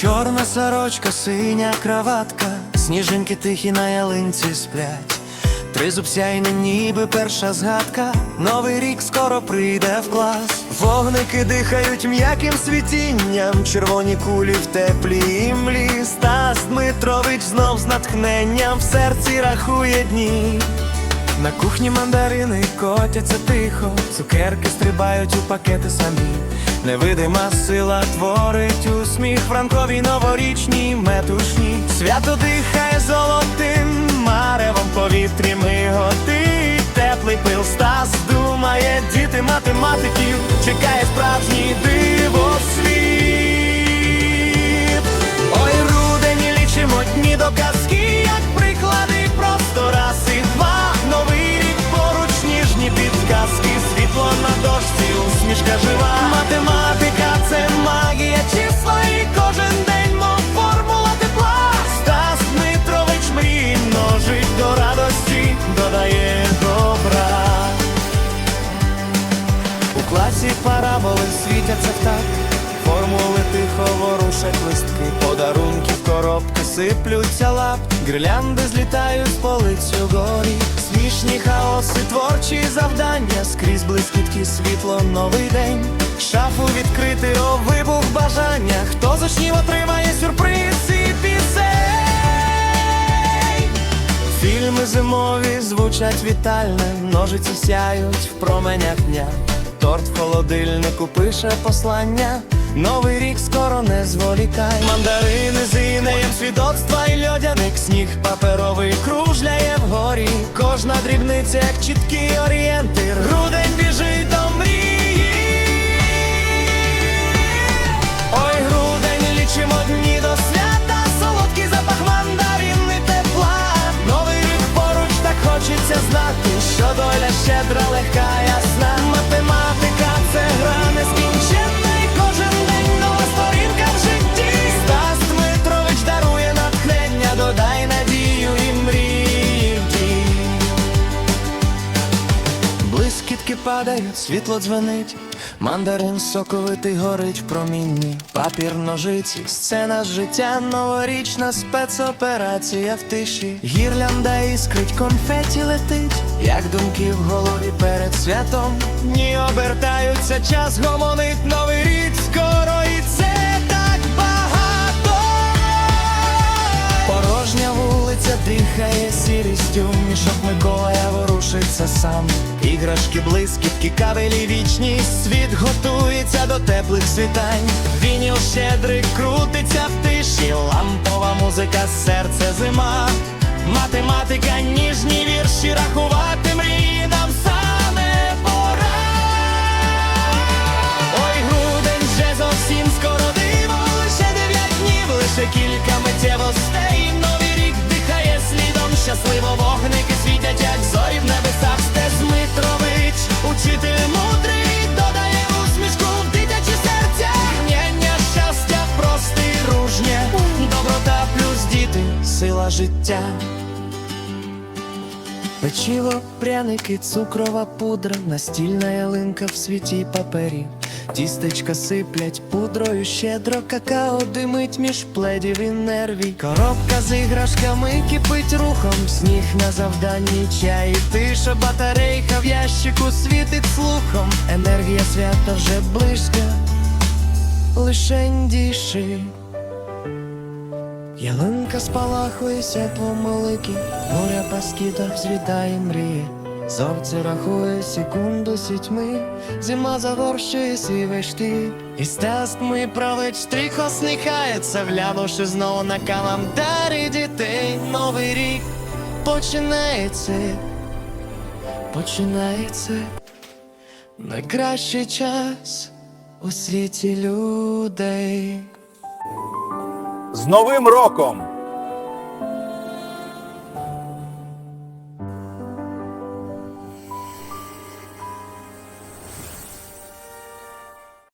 Чорна сорочка, синя краватка, сніжинки тихі на ялинці сплять. Три зубсяйне, ніби перша згадка. Новий рік скоро прийде в клас. Вогники дихають м'яким світінням, червоні кулі в теплій імлі. Стас Дмитрович знов з натхненням в серці рахує дні. На кухні мандарини котяться тихо, цукерки стрибають у пакети самі. Невидима сила творить усміх франковій новорічній метушні. Свято дихає золотим маревом повітрі миготи. Теплий пил Стас думає, діти математиків, чекає справжній дивосвіт. Ой, рудені лічимо дні до казки, як приклади, просто раз і два. Новий рік поруч ніжні підказки, світло на дошці, усмішка жива. У параболи світяться в так Формули тихо ворушать листки Подарунки в коробки сиплються лап. Гірлянди злітають з полицю горі. Смішні хаоси, творчі завдання. Скрізь блискітки світло, новий день. Шафу відкрити, о вибух бажання. Хто з учнів отримає сюрприз і пісень? Фільми зимові звучать вітальне, ножиці сяють в променях дня. Торт в холодильнику пише послання. Новий рік скоро не зволікай. Мандарини з інеєм свідоцтва і льодяник сніг паперовий кружляє вгорі. Кожна дрібниця, як чіткий орієнтир. Грудень біжить до мрії. Ой, грудень лічимо дні до свята, солодкий запах мандарин і тепла. Новий рік поруч так хочеться знати, що доля щедра, легка, падають, світло дзвенить, мандарин соковитий горить в промінні, папір ножиці, сцена життя, новорічна спецоперація в тиші. Гірлянда іскрить, конфеті летить, як думки в голові перед святом. Дні обертаються, час гомонить, новий рік ворушиться сам. Іграшки, блискітки, кабелі вічність, світ готується до теплих світань. Вініл щедрик крутиться в тиші, лампова музика, серце зима. Математика, ніжні вірші, рахувати мрії нам саме пора. Ой, грудень вже зовсім скоро диво, лише дев'ять днів, лише кілька миттєвостей. Життя. Печиво, пряники, цукрова пудра, настільна ялинка в світі папері. Тістечка сиплять пудрою щедро, какао димить між пледів і нервій. Коробка з іграшками кипить рухом, сніг на завданні чай і тиша, батарейка в ящику світить слухом. Енергія свята вже близька, лишень діши. Ялинка спалахує світлом великі, буря по скітах злітає мріє. Зорце рахує секунду сітьми, зима заворщує сівий штиль. І стест ми правич тихо сміхається, глянувши знову на календарі дітей. Новий рік починається, починається найкращий час у світі людей. З Новим роком!